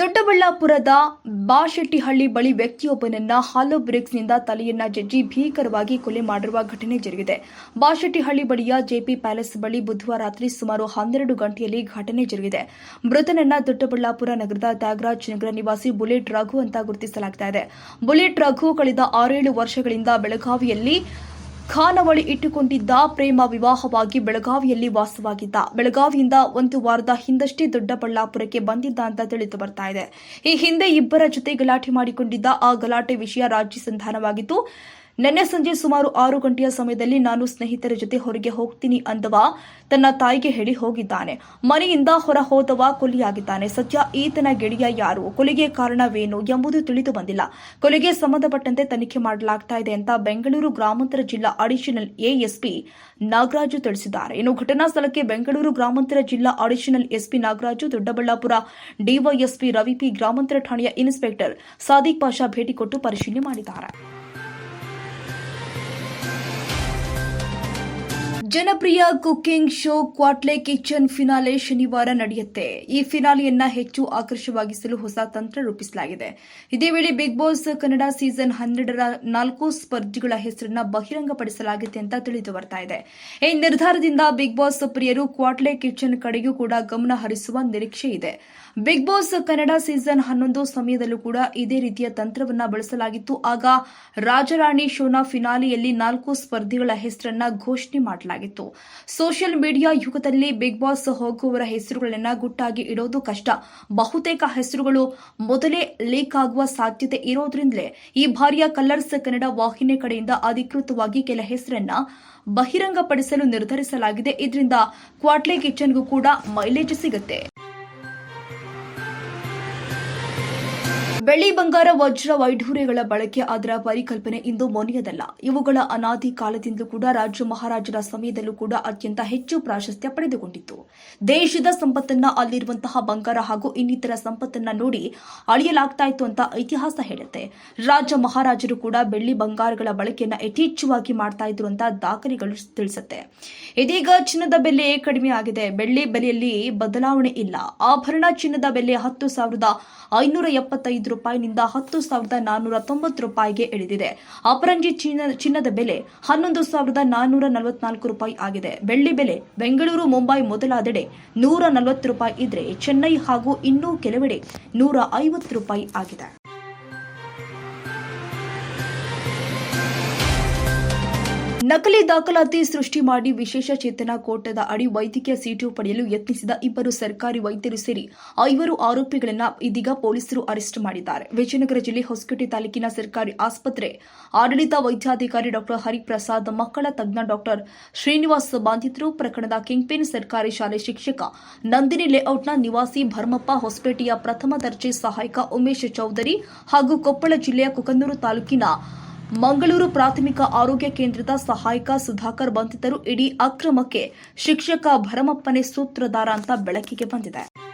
ದೊಡ್ಡಬಳ್ಳಾಪುರದ ಬಾಶೆಟ್ಟಿಹಳ್ಳಿ ಬಳಿ ವ್ಯಕ್ತಿಯೊಬ್ಬನನ್ನ ಹಾಲೋ ಬ್ರಿಕ್ಸ್ನಿಂದ ತಲೆಯನ್ನ ಜಜ್ಜಿ ಭೀಕರವಾಗಿ ಕೊಲೆ ಮಾಡಿರುವ ಘಟನೆ ಜರುಗಿದೆ. ಬಾಶೆಟ್ಟಿಹಳ್ಳಿ ಬಳಿಯ ಜೆಪಿ ಪ್ಯಾಲೇಸ್ ಬಳಿ ಬುಧವಾರ ರಾತ್ರಿ ಸುಮಾರು ಹನ್ನೆರಡು ಗಂಟೆಯಲ್ಲಿ ಘಟನೆ ಜರುಗಿದೆ. ಮೃತನನ್ನ ದೊಡ್ಡಬಳ್ಳಾಪುರ ನಗರದ ತ್ಯಾಗರಾಜ್ ನಗರ ನಿವಾಸಿ ಬುಲೆಟ್ ರಘು ಅಂತ ಗುರುತಿಸಲಾಗಿದೆ ಬುಲೆಟ್ ರಘು ಕಳೆದ ಆರೇಳು ವರ್ಷಗಳಿಂದ ಬೆಳಗಾವಿಯಲ್ಲಿ ಖಾನಾವಳಿ ಇಟ್ಟುಕೊಂಡಿದ್ದ ಪ್ರೇಮ ವಿವಾಹವಾಗಿ ಬೆಳಗಾವಿಯಲ್ಲಿ ವಾಸವಾಗಿದ್ದ. ಬೆಳಗಾವಿಯಿಂದ ಒಂದು ವಾರದ ಹಿಂದಷ್ಟೇ ದೊಡ್ಡಬಳ್ಳಾಪುರಕ್ಕೆ ಬಂದಿದ್ದ ಅಂತ ತಿಳಿದು ಬರ್ತಾ ಇದೆ. ಈ ಹಿಂದೆ ಇಬ್ಬರ ಜೊತೆ ಗಲಾಟೆ ಮಾಡಿಕೊಂಡಿದ್ದ ಆ ಗಲಾಟೆ ವಿಷಯ ರಾಜ್ಯ ಸಂಧಾನವಾಗಿತ್ತು ನಿನ್ನೆ ಸಂಜೆ ಸುಮಾರು ಆರು ಗಂಟೆಯ ಸಮಯದಲ್ಲಿ ನಾನು ಸ್ನೇಹಿತರ ಜೊತೆ ಹೊರಗೆ ಹೋಗ್ತೀನಿ ಅಂದವ ತನ್ನ ತಾಯಿಗೆ ಹೇಳಿ ಹೋಗಿದ್ದಾನೆ. ಮನೆಯಿಂದ ಹೊರ ಹೋದವ ಕೊಲೆಯಾಗಿದ್ದಾನೆ. ಸದ್ಯ ಈತನ ಗೆಳೆಯ ಯಾರು? ಕೊಲೆಗೆ ಕಾರಣವೇನು ಎಂಬುದು ತಿಳಿದು ಬಂದಿಲ್ಲ. ಕೊಲೆಗೆ ಸಂಬಂಧಪಟ್ಟಂತೆ ತನಿಖೆ ಮಾಡಲಾಗ್ತಾ ಇದೆ ಅಂತ ಬೆಂಗಳೂರು ಗ್ರಾಮಾಂತರ ಜಿಲ್ಲಾ ಅಡಿಷನಲ್ ಎಎಸ್ಪಿ ನಾಗರಾಜು ತಿಳಿಸಿದ್ದಾರೆ. ಇನ್ನು ಘಟನಾ ಸ್ಥಳಕ್ಕೆ ಬೆಂಗಳೂರು ಗ್ರಾಮಾಂತರ ಜಿಲ್ಲಾ additional SP Nagaraju, Doddaballapura DYSP Ravi P, ಗ್ರಾಮಾಂತರ ಠಾಣೆಯ ಇನ್ಸ್ಪೆಕ್ಟರ್ ಸಾದಿಕ್ ಪಾಷಾ ಭೇಟಿ ಕೊಟ್ಟು ಪರಿಶೀಲನೆ ಮಾಡಿದ್ದಾರೆ. ಜನಪ್ರಿಯ cooking show Kwatle kitchen finale ಶನಿವಾರ ನಡೆಯುತ್ತೆ. ಈ ಫಿನಾಲೆಯನ್ನ ಹೆಚ್ಚು ಆಕರ್ಷವಾಗಿಸಲು ಹೊಸ ತಂತ್ರ ರೂಪಿಸಲಾಗಿದೆ. ಇದೇ ವೇಳೆ ಬಿಗ್ ಬಾಸ್ ಕನ್ನಡ ಸೀಸನ್ ಹನ್ನೆರಡರ ನಾಲ್ಕು ಸ್ಪರ್ಧಿಗಳ ಹೆಸರನ್ನ ಬಹಿರಂಗಪಡಿಸಲಾಗಿದೆ ಅಂತ ತಿಳಿದು ಬರ್ತಾ ಇದೆ. ಈ ನಿರ್ಧಾರದಿಂದ ಬಿಗ್ ಬಾಸ್ ಪ್ರಿಯರು ಕ್ವಾಟ್ಲೆ ಕಿಚನ್ ಕಡೆಗೂ ಕೂಡ ಗಮನ ಹರಿಸುವ ನಿರೀಕ್ಷೆ ಇದೆ. ಬಿಗ್ ಬಾಸ್ ಕನ್ನಡ ಸೀಸನ್ ಹನ್ನೊಂದು ಸಮಯದಲ್ಲೂ ಕೂಡ ಇದೇ ರೀತಿಯ ತಂತ್ರವನ್ನ ಬಳಸಲಾಗಿತ್ತು. ಆಗ ರಾಜರಾಣಿ ಶೋನ ಫಿನಾಲೆಯಲ್ಲಿ ನಾಲ್ಕು ಸ್ಪರ್ಧಿಗಳ ಹೆಸರನ್ನ ಘೋಷಣೆ ಮಾಡಲಾಗಿತ್ತು ಸೋಷಿಯಲ್ ಮೀಡಿಯಾ ಯುಗದಲ್ಲಿ ಬಿಗ್ ಬಾಸ್ ಹೋಗುವವರ ಹೆಸರುಗಳನ್ನು ಗುಟ್ಟಾಗಿ ಇಡೋದು ಕಷ್ಟ. ಬಹುತೇಕ ಹೆಸರುಗಳು ಮೊದಲೇ ಲೀಕ್ ಆಗುವ ಸಾಧ್ಯತೆ ಇರೋದ್ರಿಂದಲೇ ಈ ಬಾರಿಯ ಕಲರ್ಸ್ ಕನ್ನಡ ವಾಹಿನಿ ಕಡೆಯಿಂದ ಅಧಿಕೃತವಾಗಿ ಕೆಲ ಹೆಸರನ್ನ ಬಹಿರಂಗಪಡಿಸಲು ನಿರ್ಧರಿಸಲಾಗಿದೆ. ಇದರಿಂದ ಕ್ವಾಟ್ಲೆ ಕಿಚನ್ಗೂ ಕೂಡ ಮೈಲೇಜ್ ಸಿಗುತ್ತೆ. ಬೆಳ್ಳಿ ಬಂಗಾರ, ವಜ್ರ ವೈಢೂರ್ಯಗಳ ಬಳಕೆ ಅದರ ಪರಿಕಲ್ಪನೆ ಇಂದು ಮೊನೆಯದಲ್ಲ. ಇವುಗಳ ಅನಾದಿ ಕಾಲದಿಂದಲೂ ಕೂಡ ರಾಜ್ಯ ಮಹಾರಾಜರ ಸಮಯದಲ್ಲೂ ಕೂಡ ಅತ್ಯಂತ ಹೆಚ್ಚು ಪ್ರಾಶಸ್ತ್ಯ ಪಡೆದುಕೊಂಡಿತ್ತು. ದೇಶದ ಸಂಪತ್ತನ್ನ ಅಲ್ಲಿರುವಂತಹ ಬಂಗಾರ ಹಾಗೂ ಇನ್ನಿತರ ಸಂಪತ್ತನ್ನ ನೋಡಿ ಅಳಿಯಲಾಗ್ತಾ ಇತ್ತು ಅಂತ ಇತಿಹಾಸ ಹೇಳುತ್ತೆ. ರಾಜ ಮಹಾರಾಜರು ಕೂಡ ಬೆಳ್ಳಿ ಬಂಗಾರಗಳ ಬಳಕೆಯನ್ನ ಯಥೇಚ್ಛವಾಗಿ ಮಾಡ್ತಾ ಇದ್ರು ಅಂತ ದಾಖಲೆಗಳು ತಿಳಿಸುತ್ತೆ. ಇದೀಗ ಚಿನ್ನದ ಬೆಲೆ ಕಡಿಮೆ ಆಗಿದೆ. ಬೆಳ್ಳಿ ಬೆಲೆಯಲ್ಲಿ ಬದಲಾವಣೆ ಇಲ್ಲ. ಆಭರಣ ಚಿನ್ನದ ಬೆಲೆ ಹತ್ತು ಸಾವಿರದ ಐನೂರ ಎಪ್ಪತ್ತೈದು ರೂಪಾಯಿನಿಂದ ಹತ್ತು ಸಾವಿರದ ನಾನ್ನೂರ ತೊಂಬತ್ತು ರೂಪಾಯಿಗೆ ಇಳಿದಿದೆ. ಅಪರಂಜಿ ಚಿನ್ನ, ಚಿನ್ನದ ಬೆಲೆ ಹನ್ನೊಂದು ಸಾವಿರದ ನಾನ್ನೂರ ನಲವತ್ನಾಲ್ಕು ರೂಪಾಯಿ ಆಗಿದೆ. ಬೆಳ್ಳಿ ಬೆಲೆ ಬೆಂಗಳೂರು, ಮುಂಬೈ ಮೊದಲಾದೆಡೆ ನೂರ ನಲವತ್ತು ರೂಪಾಯಿ ಇದ್ರೆ ಚೆನ್ನೈ ಹಾಗೂ ಇನ್ನೂ ಕೆಲವೆಡೆ ನೂರ ಐವತ್ತು ರೂಪಾಯಿ ಆಗಿದೆ. ನಕಲಿ ದಾಖಲಾತಿ ಸೃಷ್ಟಿ ಮಾಡಿ ವಿಶೇಷ ಚೇತನ ಕೋಟದ ಅಡಿ ವೈದ್ಯಕೀಯ ಸೀಟು ಪಡೆಯಲು ಯತ್ನಿಸಿದ ಇಬ್ಬರು ಸರ್ಕಾರಿ ವೈದ್ಯರು ಸೇರಿ ಐವರು ಆರೋಪಿಗಳನ್ನು ಇದೀಗ ಪೊಲೀಸರು ಅರೆಸ್ಟ್ ಮಾಡಿದ್ದಾರೆ. ವಿಜಯನಗರ ಜಿಲ್ಲೆ ಹೊಸಕೋಟೆ ತಾಲೂಕಿನ ಸರ್ಕಾರಿ ಆಸ್ಪತ್ರೆ ಆಡಳಿತ ವೈದ್ಯಾಧಿಕಾರಿ ಡಾಕ್ಟರ್ ಹರಿಪ್ರಸಾದ್, ಮಕ್ಕಳ ತಜ್ಞ ಡಾಕ್ಟರ್ ಶ್ರೀನಿವಾಸ್ ಬಾಂಧಿತರು, ಪ್ರಕರಣದ ಕಿಂಗ್ಪಿನ್ ಸರ್ಕಾರಿ ಶಾಲೆ ಶಿಕ್ಷಕ ನಂದಿನಿ ಲೇಔಟ್ನ ನಿವಾಸಿ ಭರ್ಮಪ್ಪ, ಹೊಸಪೇಟೆಯ ಪ್ರಥಮ ದರ್ಜೆ ಸಹಾಯಕ ಉಮೇಶ್ ಚೌಧರಿ ಹಾಗೂ ಕೊಪ್ಪಳ ಜಿಲ್ಲೆಯ ಕುಕನೂರು ತಾಲೂಕಿನ ಮಂಗಳೂರು ಪ್ರಾಥಮಿಕ ಆರೋಗ್ಯ ಕೇಂದ್ರದ ಸಹಾಯಕ ಸುಧಾಕರ್ ಬಂಧಿತರು ಇಡೀ ಅಕ್ರಮಕ್ಕೆ ಶಿಕ್ಷಕ ಭರಮಪ್ಪನೇ ಸೂತ್ರಧಾರ ಅಂತ ಬೆಳಕಿಗೆ ಬಂದಿದೆ.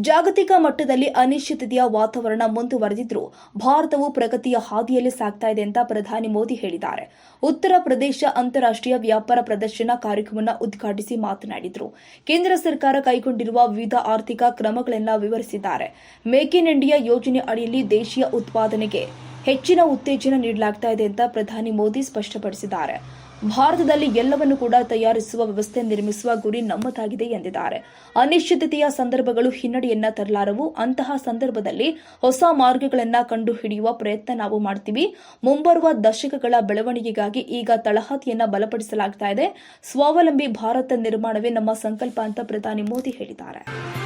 ಜಾಗತಿಕ ಮಟ್ಟದಲ್ಲಿ ಅನಿಶ್ಚಿತತೆಯ ವಾತಾವರಣ ಮುಂದುವರೆದಿದ್ರೂ ಭಾರತವು ಪ್ರಗತಿಯ ಹಾದಿಯಲ್ಲಿ ಸಾಗ್ತಾ ಇದೆ ಅಂತ ಪ್ರಧಾನಿ ಮೋದಿ ಹೇಳಿದ್ದಾರೆ. ಉತ್ತರ ಪ್ರದೇಶ ಅಂತಾರಾಷ್ಟೀಯ ವ್ಯಾಪಾರ ಪ್ರದರ್ಶನ ಕಾರ್ಯಕ್ರಮವನ್ನು ಉದ್ಘಾಟಿಸಿ ಮಾತನಾಡಿದರು. ಕೇಂದ್ರ ಸರ್ಕಾರ ಕೈಗೊಂಡಿರುವ ವಿವಿಧ ಆರ್ಥಿಕ ಕ್ರಮಗಳನ್ನು ವಿವರಿಸಿದ್ದಾರೆ. ಮೇಕ್ ಇನ್ ಇಂಡಿಯಾ ಯೋಜನೆ ಅಡಿಯಲ್ಲಿ ದೇಶೀಯ ಉತ್ಪಾದನೆಗೆ ಹೆಚ್ಚಿನ ಉತ್ತೇಜನ ನೀಡಲಾಗ್ತಾ ಇದೆ ಅಂತ ಪ್ರಧಾನಿ ಮೋದಿ ಸ್ಪಷ್ಟಪಡಿಸಿದ್ದಾರೆ. ಭಾರತದಲ್ಲಿ ಎಲ್ಲವನ್ನು ಕೂಡ ತಯಾರಿಸುವ, ವ್ಯವಸ್ಥೆ ನಿರ್ಮಿಸುವ ಗುರಿ ನಮ್ಮದಾಗಿದೆ ಎಂದಿದ್ದಾರೆ. ಅನಿಶ್ಚಿತತೆಯ ಸಂದರ್ಭಗಳು ಹಿನ್ನಡೆಯನ್ನ ತರಲಾರವು, ಅಂತಹ ಸಂದರ್ಭದಲ್ಲಿ ಹೊಸ ಮಾರ್ಗಗಳನ್ನ ಕಂಡುಹಿಡಿಯುವ ಪ್ರಯತ್ನ ನಾವು ಮಾಡ್ತೀವಿ. ಮುಂಬರುವ ದಶಕಗಳ ಬೆಳವಣಿಗೆಗಾಗಿ ಈಗ ತಳಹದಿಯನ್ನ ಬಲಪಡಿಸಲಾಗ್ತಾ ಇದೆ. ಸ್ವಾವಲಂಬಿ ಭಾರತ ನಿರ್ಮಾಣವೇ ನಮ್ಮ ಸಂಕಲ್ಪ ಅಂತ ಪ್ರಧಾನಿ ಮೋದಿ ಹೇಳಿದ್ದಾರೆ.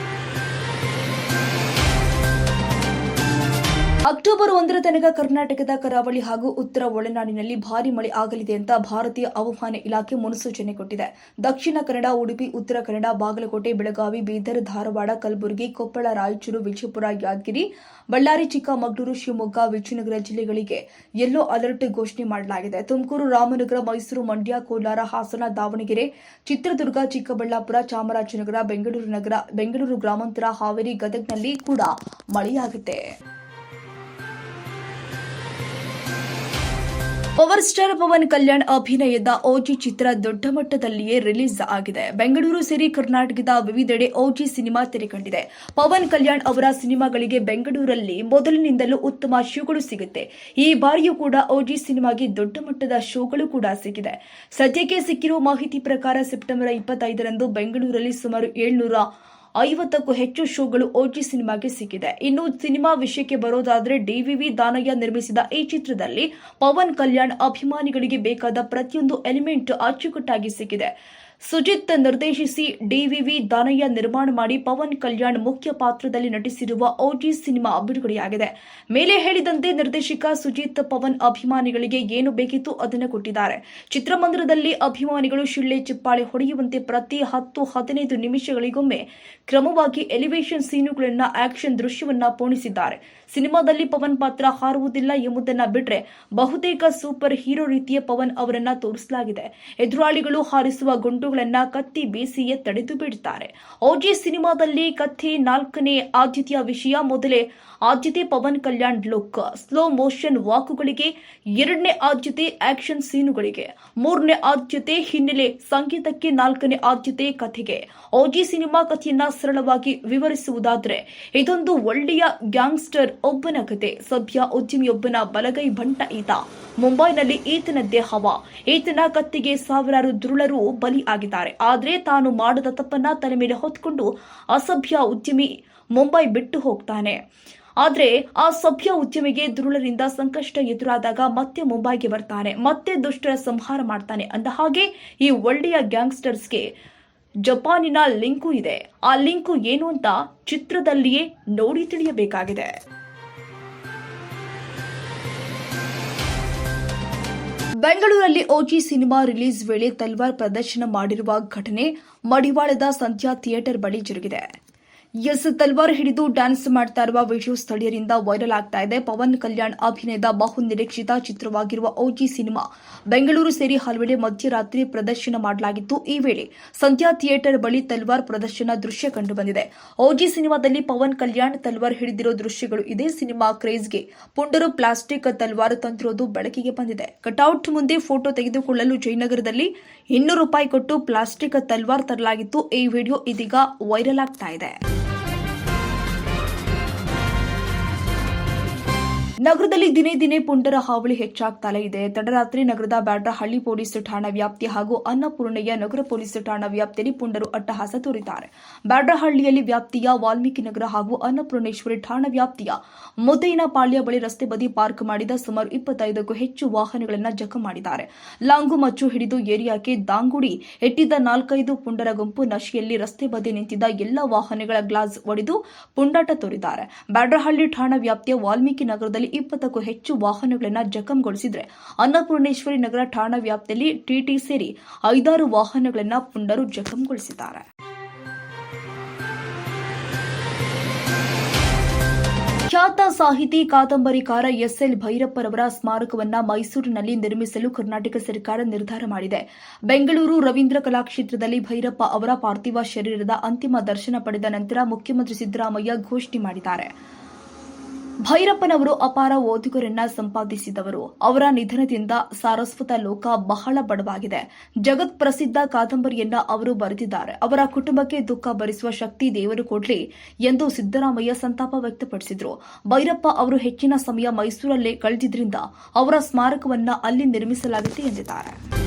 ಅಕ್ಟೋಬರ್ ಒಂದರ ತನಕ ಕರ್ನಾಟಕದ ಕರಾವಳಿ ಹಾಗೂ ಉತ್ತರ ಒಳನಾಡಿನಲ್ಲಿ ಭಾರಿ ಮಳೆ ಆಗಲಿದೆ ಅಂತ ಭಾರತೀಯ ಹವಾಮಾನ ಇಲಾಖೆ ಮುನ್ಸೂಚನೆ ಕೊಟ್ಟಿದೆ. ದಕ್ಷಿಣ ಕನ್ನಡ, ಉಡುಪಿ, ಉತ್ತರ ಕನ್ನಡ, ಬಾಗಲಕೋಟೆ, ಬೆಳಗಾವಿ, ಬೀದರ್, ಧಾರವಾಡ, ಕಲಬುರಗಿ, ಕೊಪ್ಪಳ, ರಾಯಚೂರು, ವಿಜಯಪುರ, ಯಾದಗಿರಿ, ಬಳ್ಳಾರಿ, ಚಿಕ್ಕಮಗಳೂರು, ಶಿವಮೊಗ್ಗ, ವಿಜಯನಗರ ಜಿಲ್ಲೆಗಳಿಗೆ ಯೆಲ್ಲೋ ಅಲರ್ಟ್ ಘೋಷಣೆ ಮಾಡಲಾಗಿದೆ. ತುಮಕೂರು, ರಾಮನಗರ, ಮೈಸೂರು, ಮಂಡ್ಯ, ಕೋಲಾರ, ಹಾಸನ, ದಾವಣಗೆರೆ, ಚಿತ್ರದುರ್ಗ, ಚಿಕ್ಕಬಳ್ಳಾಪುರ, ಚಾಮರಾಜನಗರ, ಬೆಂಗಳೂರು ನಗರ, ಬೆಂಗಳೂರು ಗ್ರಾಮಾಂತರ, ಹಾವೇರಿ, ಗದಗ್ನಲ್ಲಿ ಕೂಡ ಮಳೆಯಾಗುತ್ತೆ. ಪವರ್ ಸ್ಟಾರ್ ಪವನ್ ಕಲ್ಯಾಣ್ ಅಭಿನಯದ ಓಜಿ ಚಿತ್ರ ದೊಡ್ಡ ಮಟ್ಟದಲ್ಲಿಯೇ ರಿಲೀಸ್ ಆಗಿದೆ. ಬೆಂಗಳೂರು ಸೇರಿ ಕರ್ನಾಟಕದ ವಿವಿಧೆಡೆ ಓಜಿ ಸಿನಿಮಾ ತೆರೆಕಂಡಿದೆ. ಪವನ್ ಕಲ್ಯಾಣ್ ಅವರ ಸಿನಿಮಾಗಳಿಗೆ ಬೆಂಗಳೂರಲ್ಲಿ ಮೊದಲಿನಿಂದಲೂ ಉತ್ತಮ ಶೋಗಳು ಸಿಗುತ್ತೆ. ಈ ಬಾರಿಯೂ ಕೂಡ ಓಜಿ ಸಿನಿಮಾಗೆ ದೊಡ್ಡ ಮಟ್ಟದ ಶೋಗಳು ಕೂಡ ಸಿಕ್ಕಿದೆ. ಸದ್ಯಕ್ಕೆ ಸಿಕ್ಕಿರುವ ಮಾಹಿತಿ ಪ್ರಕಾರ ಸೆಪ್ಟೆಂಬರ್ ಇಪ್ಪತ್ತೈದರಂದು ಬೆಂಗಳೂರಲ್ಲಿ ಸುಮಾರು ಏಳ್ನೂರ ಐವತ್ತಕ್ಕೂ ಹೆಚ್ಚು ಶೋಗಳು ಓಜಿ ಸಿನಿಮಾಗೆ ಸಿಕ್ಕಿದೆ. ಇನ್ನು ಸಿನಿಮಾ ವಿಷಯಕ್ಕೆ ಬರೋದಾದ್ರೆ ಡಿವಿವಿ ದಾನಯ್ಯ ನಿರ್ಮಿಸಿದ ಈ ಚಿತ್ರದಲ್ಲಿ ಪವನ್ ಕಲ್ಯಾಣ್ ಅಭಿಮಾನಿಗಳಿಗೆ ಬೇಕಾದ ಪ್ರತಿಯೊಂದು ಎಲಿಮೆಂಟ್ ಅಚ್ಚುಕಟ್ಟಾಗಿ ಸಿಕ್ಕಿದೆ. ಸುಜಿತ್ ನಿರ್ದೇಶಿಸಿ ಡಿವಿವಿ ದಾನಯ್ಯ ನಿರ್ಮಾಣ ಮಾಡಿ ಪವನ್ ಕಲ್ಯಾಣ್ ಮುಖ್ಯ ಪಾತ್ರದಲ್ಲಿ ನಟಿಸಿರುವ ಓಜಿ ಸಿನಿಮಾ ಬಿಡುಗಡೆಯಾಗಿದೆ. ಮೇಲೆ ಹೇಳಿದಂತೆ ನಿರ್ದೇಶಕ ಸುಜಿತ್ ಪವನ್ ಅಭಿಮಾನಿಗಳಿಗೆ ಏನು ಬೇಕಿತ್ತು ಅದನ್ನು ಕೊಟ್ಟಿದ್ದಾರೆ. ಚಿತ್ರಮಂದಿರದಲ್ಲಿ ಅಭಿಮಾನಿಗಳು ಶಿಳ್ಳೆ ಚಿಪ್ಪಾಳೆ ಹೊಡೆಯುವಂತೆ ಪ್ರತಿ ಹತ್ತು ಹದಿನೈದು ನಿಮಿಷಗಳಿಗೊಮ್ಮೆ ಕ್ರಮವಾಗಿ ಎಲಿವೇಷನ್ ಸೀನುಗಳನ್ನ ಆಕ್ಷನ್ ದೃಶ್ಯವನ್ನ ಪೋಣಿಸಿದ್ದಾರೆ. ಸಿನಿಮಾದಲ್ಲಿ ಪವನ್ ಪಾತ್ರ ಹಾರುವುದಿಲ್ಲ ಎಂಬುದನ್ನು ಬಿಟ್ಟರೆ ಬಹುತೇಕ ಸೂಪರ್ ಹೀರೋ ರೀತಿಯ ಪವನ್ ಅವರನ್ನ ತೋರಿಸಲಾಗಿದೆ. ಎದುರಾಳಿಗಳು ಹಾರಿಸುವ ಗುಂಡುಗಳನ್ನ ಕತ್ತಿ ಬೀಸಿಯೇ ತಡೆದು ಬಿಡುತ್ತಾರೆ ಓಜಿ ಸಿನಿಮಾದಲ್ಲಿ ಕಥೆ ನಾಲ್ಕನೇ ಆದ್ಯತೆಯ ವಿಷಯ ಮೊದಲೇ ಆದ್ಯತೆ Pawan Kalyan look. Slow motion ವಾಕುಗಳಿಗೆ ಎರಡನೇ ಆದ್ಯತೆ ಆಕ್ಷನ್ ಸೀನುಗಳಿಗೆ. ಮೂರನೇ ಆದ್ಯತೆ ಹಿನ್ನೆಲೆ ಸಂಗೀತಕ್ಕೆ ನಾಲ್ಕನೇ ಆದ್ಯತೆ ಕಥೆಗೆ. ಓಜಿ ಸಿನಿಮಾ ಕಥೆಯನ್ನ ಸರಳವಾಗಿ ವಿವರಿಸುವುದಾದ್ರೆ, ಇದೊಂದು ಒಳ್ಳೆಯ ಗ್ಯಾಂಗ್ಸ್ಟರ್ ಒಬ್ಬನ ಕತೆ. ಸಭ್ಯ ಉದ್ಯಮಿಯೊಬ್ಬನ ಬಲಗೈ ಬಂಟ ಈತ. ಮುಂಬೈನಲ್ಲಿ ಈತನದ್ದೇ ಹವಾ. ಈತನ ಕತ್ತಿಗೆ ಸಾವಿರಾರು ದುರುಳರು ಬಲಿ ಆಗಿದ್ದಾರೆ ಆದರೆ ತಾನು ಮಾಡದ ತಪ್ಪನ್ನ ತಲೆ ಮೇಲೆ ಹೊತ್ಕೊಂಡು ಅಸಭ್ಯ ಉದ್ಯಮಿ ಮುಂಬೈ ಬಿಟ್ಟು ಹೋಗ್ತಾನೆ. ಆದರೆ ಆ ಸಭ್ಯ ಉದ್ಯಮಿಗೆ ದುರುಳರಿಂದ ಸಂಕಷ್ಟ ಎದುರಾದಾಗ ಮತ್ತೆ ಮುಂಬೈಗೆ ಬರ್ತಾನೆ. ಮತ್ತೆ ದುಷ್ಟರ ಸಂಹಾರ ಮಾಡ್ತಾನೆ ಅಂದ ಹಾಗೆ ಈ ಒಳ್ಳೆಯ ಗ್ಯಾಂಗ್ಸ್ಟರ್ಸ್ಗೆ ಜಪಾನಿನ ಲಿಂಕು ಇದೆ. ಆ ಲಿಂಕು ಏನು ಅಂತ ಚಿತ್ರದಲ್ಲಿಯೇ ನೋಡಿ ತಿಳಿಯಬೇಕಾಗಿದೆ. ಬೆಂಗಳೂರಲ್ಲಿ ಓಜಿ ಸಿನಿಮಾ ರಿಲೀಸ್ ವೇಳೆ ತಲ್ವಾರ್ ಪ್ರದರ್ಶನ ಮಾಡಿರುವ ಘಟನೆ ಮಡಿವಾಳದ ಸಂಧ್ಯಾ ಥಿಯೇಟರ್ ಬಳಿ ಜರುಗಿದೆ. ಎಸ್ ತಲ್ವಾರ್ ಹಿಡಿದು ಡ್ಯಾನ್ಸ್ ಮಾಡ್ತಾ ಇರುವ ವಿಡಿಯೋ ಸ್ಥಳೀಯರಿಂದ ವೈರಲ್ ಆಗ್ತಾ ಇದೆ. ಪವನ್ ಕಲ್ಯಾಣ್ ಅಭಿನಯದ ಬಹು ನಿರೀಕ್ಷಿತ ಚಿತ್ರವಾಗಿರುವ ಓಜಿ ಸಿನಿಮಾ ಬೆಂಗಳೂರು ಸೇರಿ ಹಲವೆಡೆ ಮಧ್ಯರಾತ್ರಿ ಪ್ರದರ್ಶನ ಮಾಡಲಾಗಿತ್ತು. ಈ ವೇಳೆ ಸಂಧ್ಯಾ ಥಿಯೇಟರ್ ಬಳಿ ತಲ್ವಾರ್ ಪ್ರದರ್ಶನ ದೃಶ್ಯ ಕಂಡುಬಂದಿದೆ. ಓಜಿ ಸಿನಿಮಾದಲ್ಲಿ ಪವನ್ ಕಲ್ಯಾಣ್ ತಲ್ವಾರ್ ಹಿಡಿದಿರೋ ದೃಶ್ಯಗಳು ಇದೇ ಸಿನಿಮಾ ಕ್ರೇಜ್ಗೆ ಪುಂಡರು ಪ್ಲಾಸ್ಟಿಕ್ ತಲ್ವಾರ್ ತಂದಿರೋದು ಬೆಳಕಿಗೆ ಬಂದಿದೆ. ಕಟೌಟ್ ಮುಂದೆ ಫೋಟೋ ತೆಗೆದುಕೊಳ್ಳಲು ಜಯನಗರದಲ್ಲಿ ಇನ್ನೂರು ರೂಪಾಯಿ ಕೊಟ್ಟು ಪ್ಲಾಸ್ಟಿಕ್ ತಲ್ವಾರ್ ತರಲಾಗಿತ್ತು. ಈ ವಿಡಿಯೋ ಇದೀಗ ವೈರಲ್ ಆಗ್ತಾ ಇದೆ. ನಗರದಲ್ಲಿ ದಿನೇ ದಿನೇ ಪುಂಡರ ಹಾವಳಿ ಹೆಚ್ಚಾಗ್ತಲೇ ಇದೆ. ತಡರಾತ್ರಿ ನಗರದ ಬ್ಯಾಡ್ರಹಳ್ಳಿ ಪೊಲೀಸ್ ಠಾಣಾ ವ್ಯಾಪ್ತಿ ಹಾಗೂ ಅನ್ನಪೂರ್ಣಯ್ಯ ನಗರ ಪೊಲೀಸ್ ಠಾಣಾ ವ್ಯಾಪ್ತಿಯಲ್ಲಿ ಪುಂಡರು ಅಟ್ಟಹಾಸ ತೋರಿದ್ದಾರೆ. ಬ್ಯಾಡ್ರಹಳ್ಳಿಯಲ್ಲಿ ವ್ಯಾಪ್ತಿಯ ವಾಲ್ಮೀಕಿ ನಗರ ಹಾಗೂ ಅನ್ನಪೂರ್ಣೇಶ್ವರಿ ಠಾಣಾ ವ್ಯಾಪ್ತಿಯ ಮುದ್ದಯ್ಯನಪಾಳ್ಯ ಬಳಿ ರಸ್ತೆ ಬದಿ ಪಾರ್ಕ್ ಮಾಡಿದ ಸುಮಾರು ಇಪ್ಪತ್ತೈದಕ್ಕೂ ಹೆಚ್ಚು ವಾಹನಗಳನ್ನು ಜಖಂ ಮಾಡಿದ್ದಾರೆ. ಲಾಂಗು ಮಚ್ಚು ಹಿಡಿದು ಏರಿಯಾಕ್ಕೆ ದಾಂಗುಡಿ ಎಟ್ಟಿದ್ದ ನಾಲ್ಕೈದು ಪುಂಡರ ಗುಂಪು ನಶೆಯಲ್ಲಿ ರಸ್ತೆ ಬದಿ ನಿಂತಿದ್ದ ಎಲ್ಲ ವಾಹನಗಳ ಗ್ಲಾಸ್ ಒಡೆದು ಪುಂಡಾಟ ತೋರಿದ್ದಾರೆ. ಬ್ಯಾಡ್ರಹಳ್ಳಿ ಠಾಣಾ ವ್ಯಾಪ್ತಿಯ ವಾಲ್ಮೀಕಿ ನಗರದಲ್ಲಿ ಇಪ್ಪತ್ತಕ್ಕೂ ಹೆಚ್ಚು ವಾಹನಗಳನ್ನು ಜಖಂಗೊಳಿಸಿದ್ರೆ ಅನ್ನಪೂರ್ಣೇಶ್ವರಿ ನಗರ ಠಾಣಾ ವ್ಯಾಪ್ತಿಯಲ್ಲಿ ಟಿಟಿ ಸೇರಿ ಐದಾರು ವಾಹನಗಳನ್ನು ಪುಂಡರು ಜಖಂಗೊಳಿಸಿದ್ದಾರೆ. ಖ್ಯಾತ ಸಾಹಿತಿ ಕಾದಂಬರಿಕಾರ ಎಸ್ಎಲ್ ಭೈರಪ್ಪರವರ ಸ್ಮಾರಕವನ್ನು ಮೈಸೂರಿನಲ್ಲಿ ನಿರ್ಮಿಸಲು ಕರ್ನಾಟಕ ಸರ್ಕಾರ ನಿರ್ಧಾರ ಮಾಡಿದೆ. ಬೆಂಗಳೂರು ರವೀಂದ್ರ ಕಲಾಕ್ಷೇತ್ರದಲ್ಲಿ ಭೈರಪ್ಪ ಅವರ ಪಾರ್ಥಿವ ಶರೀರದ ಅಂತಿಮ ದರ್ಶನ ಪಡೆದ ನಂತರ ಮುಖ್ಯಮಂತ್ರಿ ಸಿದ್ದರಾಮಯ್ಯ ಘೋಷಣೆ ಮಾಡಿದ್ದಾರೆ. ಭೈರಪ್ಪನವರು ಅಪಾರ ಓದುಗರನ್ನ ಸಂಪಾದಿಸಿದವರು. ಅವರ ನಿಧನದಿಂದ ಸಾರಸ್ವತ ಲೋಕ ಬಹಳ ಬಡವಾಗಿದೆ. ಜಗತ್ ಪ್ರಸಿದ್ಧ ಕಾದಂಬರಿಯನ್ನ ಅವರು ಬರೆದಿದ್ದಾರೆ. ಅವರ ಕುಟುಂಬಕ್ಕೆ ದುಃಖ ಭರಿಸುವ ಶಕ್ತಿ ದೇವರು ಕೊಡ್ಲಿ ಎಂದು ಸಿದ್ದರಾಮಯ್ಯ ಸಂತಾಪ ವ್ಯಕ್ತಪಡಿಸಿದರು. ಭೈರಪ್ಪ ಅವರು ಹೆಚ್ಚಿನ ಸಮಯ ಮೈಸೂರಲ್ಲೇ ಕಳೆದಿದ್ರಿಂದ ಅವರ ಸ್ಮಾರಕವನ್ನ ಅಲ್ಲಿ ನಿರ್ಮಿಸಲಾಗಿದೆ ಎಂದಿದ್ದಾರೆ.